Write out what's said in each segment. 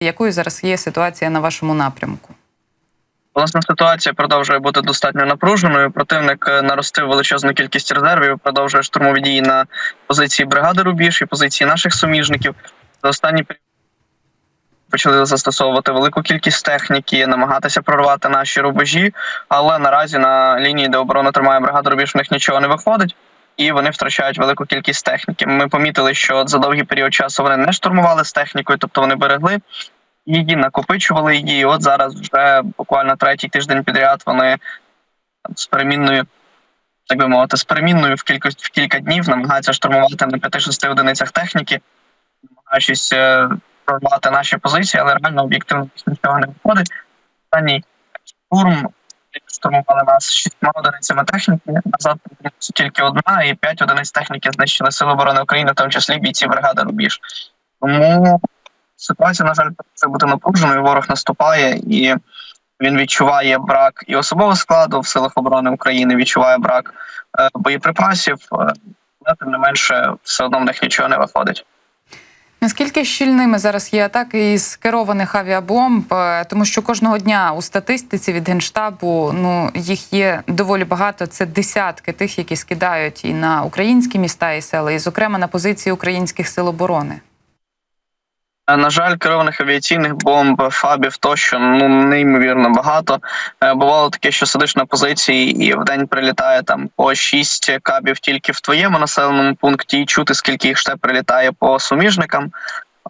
Якою зараз є ситуація на вашому напрямку? Власне, ситуація продовжує бути достатньо напруженою. Противник е, наростив величезну кількість резервів, продовжує штурмові дії на позиції бригади Рубіж і позиції наших суміжників. За останні період почали застосовувати велику кількість техніки, намагатися прорвати наші рубежі, але наразі на лінії, де оборону тримає бригада Рубіж, в них нічого не виходить. І вони втрачають велику кількість техніки. Ми помітили, що за довгий період часу вони не штурмували з технікою, тобто вони берегли її, накопичували її. І от зараз вже буквально третій тиждень підряд вони з перемінною, так би мовити, з перемінною в кілька, в кілька днів намагаються штурмувати на 5-6 одиницях техніки, намагаючись е, прорвати наші позиції, але реально об'єктивно нічого не виходить. Останній штурм штурмували нас шістьма одиницями техніки. Назад тільки одна, і п'ять одиниць техніки знищили Сили оборони України, в тому числі бійці бригади Рубіж. Тому ситуація, на жаль, продовжує бути напруженою. Ворог наступає і він відчуває брак і особового складу в силах оборони України, відчуває брак е, боєприпасів, е, але тим не менше, все одно в них нічого не виходить. Наскільки щільними зараз є атаки із керованих авіабомб? Е, Тому що кожного дня у статистиці від генштабу ну їх є доволі багато. Це десятки тих, які скидають і на українські міста і села, і зокрема на позиції українських сил оборони. Е, На жаль, керованих авіаційних бомб, фабів тощо ну неймовірно багато. Е, Бувало таке, що сидиш на позиції і в день прилітає там по 6 кабів тільки в твоєму населеному пункті, і чути скільки їх ще прилітає по суміжникам.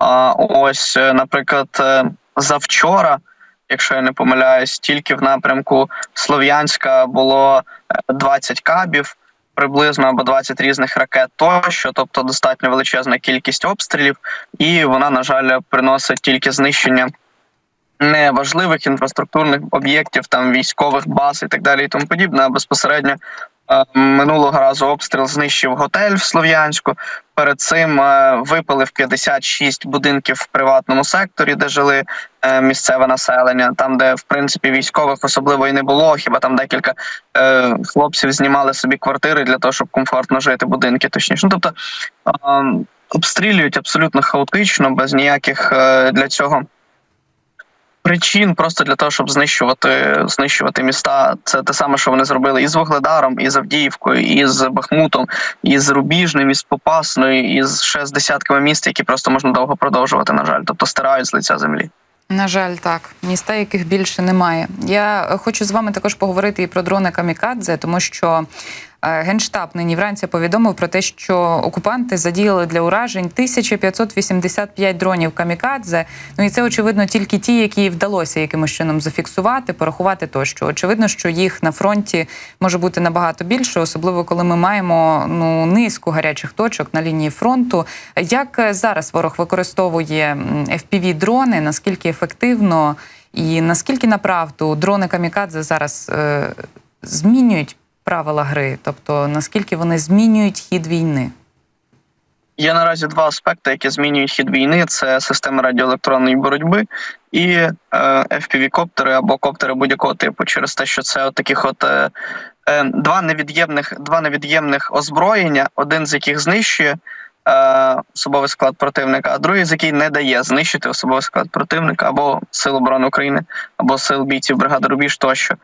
А ось, е, наприклад, завчора, якщо я не помиляюсь, тільки в напрямку Слов'янська було е, 20 кабів. Приблизно або 20 різних ракет тощо, тобто достатньо величезна кількість обстрілів, і вона, на жаль, приносить тільки знищення неважливих інфраструктурних об'єктів, там військових баз і так далі, і тому подібне. А безпосередньо минулого разу обстріл знищив готель в Слов'янську. Перед цим е, випалив 56 будинків в приватному секторі, де жили е, місцеве населення, там, де в принципі військових особливо і не було. Хіба там декілька е, хлопців знімали собі квартири для того, щоб комфортно жити, будинки точніше. Ну, тобто е, обстрілюють абсолютно хаотично, без ніяких е, для цього. Причин просто для того, щоб знищувати знищувати міста. Це те саме, що вони зробили і з Вугледаром, і з Авдіївкою, і з Бахмутом, і з Рубіжним, і з Попасною, і ще з десятками міст, які просто можна довго продовжувати. На жаль, тобто стирають з лиця землі. На жаль, так міста, яких більше немає. Я хочу з вами також поговорити і про дрони Камікадзе, тому що генштаб нині вранці повідомив про те, що окупанти задіяли для уражень 1585 дронів Камікадзе. Ну і це очевидно тільки ті, які вдалося якимось чином зафіксувати, порахувати тощо. Очевидно, що їх на фронті може бути набагато більше, особливо коли ми маємо ну низку гарячих точок на лінії фронту. Як е, зараз ворог використовує fpv дрони наскільки ефективно і наскільки направду дрони Камікадзе зараз е, змінюють правила гри, тобто наскільки вони змінюють хід війни? Є наразі два аспекти, які змінюють хід війни: це система радіоелектронної боротьби і е, FPV-коптери або коптери будь-якого типу, через те, що це от таких от е, е, два невід'ємних два невід'ємних озброєння, один з яких знищує особовий склад противника, а другий з який не дає знищити особовий склад противника або сил оборони України, або сил бійців бригади Рубіж тощо.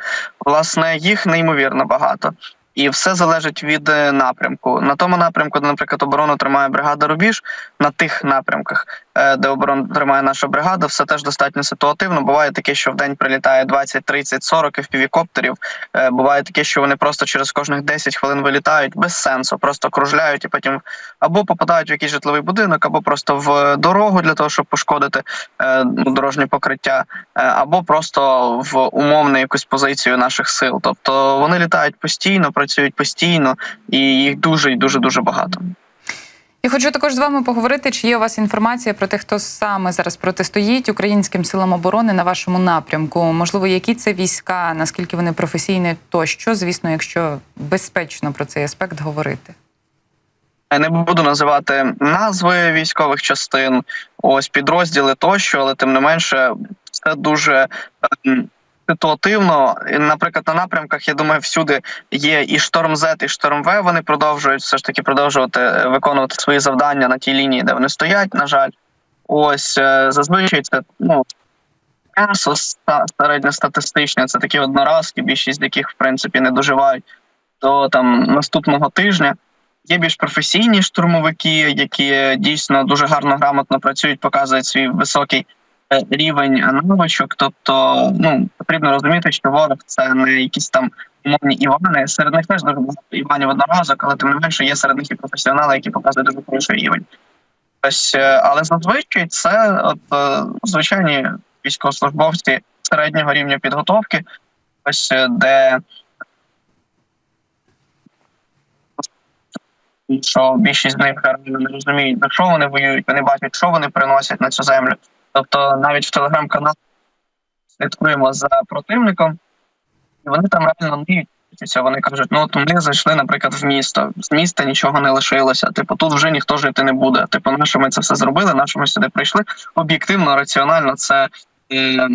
Власне, їх неймовірно багато. І все залежить від е, напрямку. На тому напрямку, де, наприклад, оборону тримає бригада Рубіж, на тих напрямках, е, де оборону тримає наша бригада, все теж достатньо ситуативно. Буває таке, що в день прилітає 20, 30, 40 FPV-коптерів. Е, Буває таке, що вони просто через кожних 10 хвилин вилітають без сенсу, просто кружляють і потім або попадають в якийсь житловий будинок, або просто в дорогу для того, щоб пошкодити дорожнє покриття, або просто в умовну якусь позицію наших сил. Тобто вони літають постійно, працюють постійно, і їх дуже і дуже дуже багато. Я хочу також з вами поговорити, чи є у вас інформація про те, хто саме зараз протистоїть українським силам оборони на вашому напрямку. Можливо, які це війська, наскільки вони професійні, тощо, звісно, якщо безпечно про цей аспект говорити. Я не буду називати назви військових частин, ось підрозділи тощо, але тим не менше, це дуже ем, ситуативно. Наприклад, на напрямках, я думаю, всюди є і шторм З, і шторм В. Вони продовжують все ж таки продовжувати е, виконувати свої завдання на тій лінії, де вони стоять. На жаль, Ось е, зазвичай це ну середньостатистичне, це такі одноразки, більшість яких в принципі не доживають до там наступного тижня. Є більш професійні штурмовики, які дійсно дуже гарно грамотно працюють, показують свій високий е, рівень навичок. Тобто, ну потрібно розуміти, що ворог це не якісь там умовні Івани. Серед них теж дуже багато Іванів одноразок, але тим не менше є серед них і професіонали, які показують дуже хороший рівень. Ось, е, але зазвичай це от е, звичайні військовослужбовці середнього рівня підготовки, ось е, де що більшість з них не розуміють, за що вони воюють, вони бачать, що вони приносять на цю землю. Тобто навіть в телеграм-каналі слідкуємо за противником, і вони там реально ниють. Вони кажуть, ну от ми зайшли, наприклад, в місто. З міста нічого не лишилося. Типу, тут вже ніхто жити не буде. Типу, на що ми це все зробили, на що ми сюди прийшли. Об'єктивно, раціонально, це е,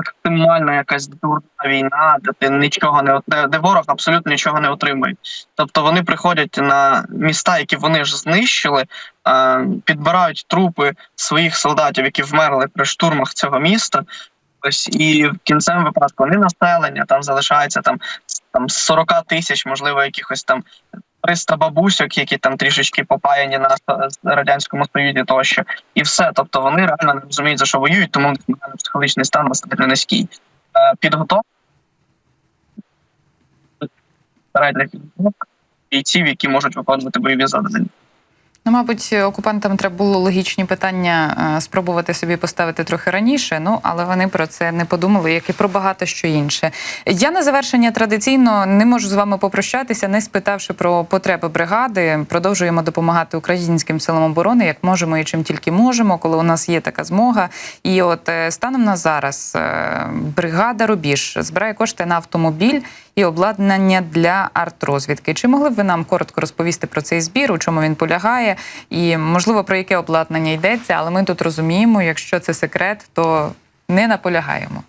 максимальна якась дурна війна, де ти нічого не де, де ворог абсолютно нічого не отримує. Тобто вони приходять на міста, які вони ж знищили, е, підбирають трупи своїх солдатів, які вмерли при штурмах цього міста. Ось і в кінцевому випадку не населення, там залишається там, там 40 тисяч, можливо, якихось там 300 бабусьок, які там трішечки попаяні на радянському союзі, тощо, і все. Тобто вони реально не розуміють за що воюють, тому психологічний стан достатньо низький. Е, Підготовка підготовок бійців, які можуть виконувати бойові завдання. Ну, мабуть, окупантам треба було логічні питання е, спробувати собі поставити трохи раніше. Ну але вони про це не подумали, як і про багато що інше. Я на завершення традиційно не можу з вами попрощатися, не спитавши про потреби бригади. Продовжуємо допомагати українським силам оборони, як можемо і чим тільки можемо, коли у нас є така змога. І от е, станом на зараз е, бригада Рубіж збирає кошти на автомобіль і обладнання для артрозвідки. Чи могли б ви нам коротко розповісти про цей збір, у чому він полягає, і можливо про яке обладнання йдеться? Але ми тут розуміємо, якщо це секрет, то не наполягаємо.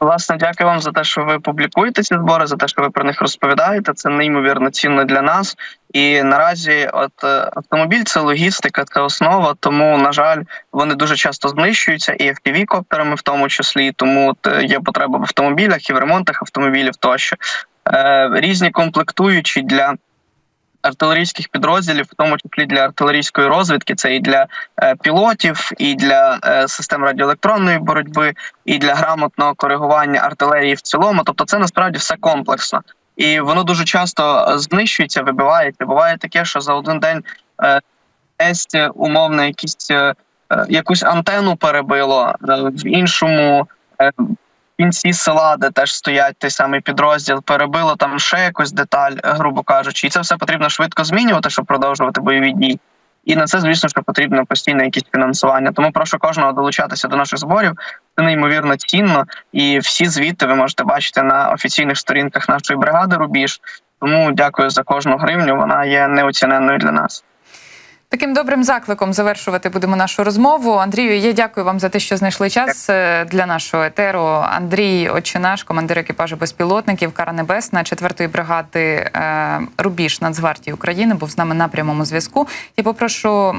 Власне, дякую вам за те, що ви публікуєте ці збори, за те, що ви про них розповідаєте. Це неймовірно цінно для нас. І наразі, от е, автомобіль це логістика, це основа. Тому, на жаль, вони дуже часто знищуються, і fpv коптерами в тому числі. Тому е, є потреба в автомобілях і в ремонтах автомобілів тощо. Е, різні комплектуючі для артилерійських підрозділів, в тому числі для артилерійської розвідки, це і для е, пілотів, і для е, систем радіоелектронної боротьби, і для грамотного коригування артилерії в цілому. Тобто, це насправді все комплексно. І воно дуже часто е, знищується, вибивається. Буває таке, що за один день десь умовно якісь якусь антенну перебило в іншому. Кінці села, де теж стоять той самий підрозділ, перебило там ще якусь деталь, грубо кажучи, і це все потрібно швидко змінювати, щоб продовжувати бойові дії. І на це, звісно, що потрібно постійне якесь фінансування. Тому прошу кожного долучатися до наших зборів. Це неймовірно цінно, і всі звіти ви можете бачити на офіційних сторінках нашої бригади Рубіж. Тому дякую за кожну гривню. Вона є неоціненною для нас. Таким добрим закликом завершувати будемо нашу розмову. Андрію, я дякую вам за те, що знайшли час е, для нашого етеру. Андрій Очинаш, командир екіпажу безпілотників Кара Небесна 4-ї бригади е, Рубіж Нацгвардії України, був з нами на прямому зв'язку. Я попрошу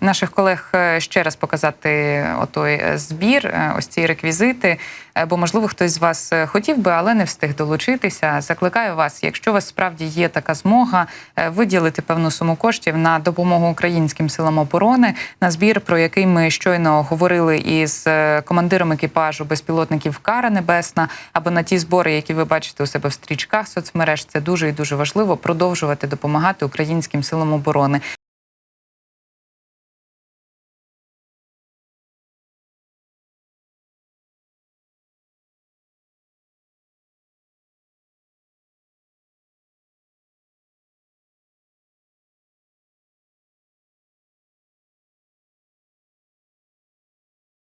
наших колег е, ще раз показати отой збір, ось ці реквізити. Бо, можливо, хтось з вас хотів би, але не встиг долучитися. Закликаю вас, якщо у вас справді є така змога, виділити певну суму коштів на допомогу українським силам оборони на збір, про який ми щойно говорили із е, командиром екіпажу безпілотників Кара Небесна, або на ті збори, які ви бачите у себе в стрічках соцмереж. Це дуже і дуже важливо продовжувати допомагати українським силам оборони.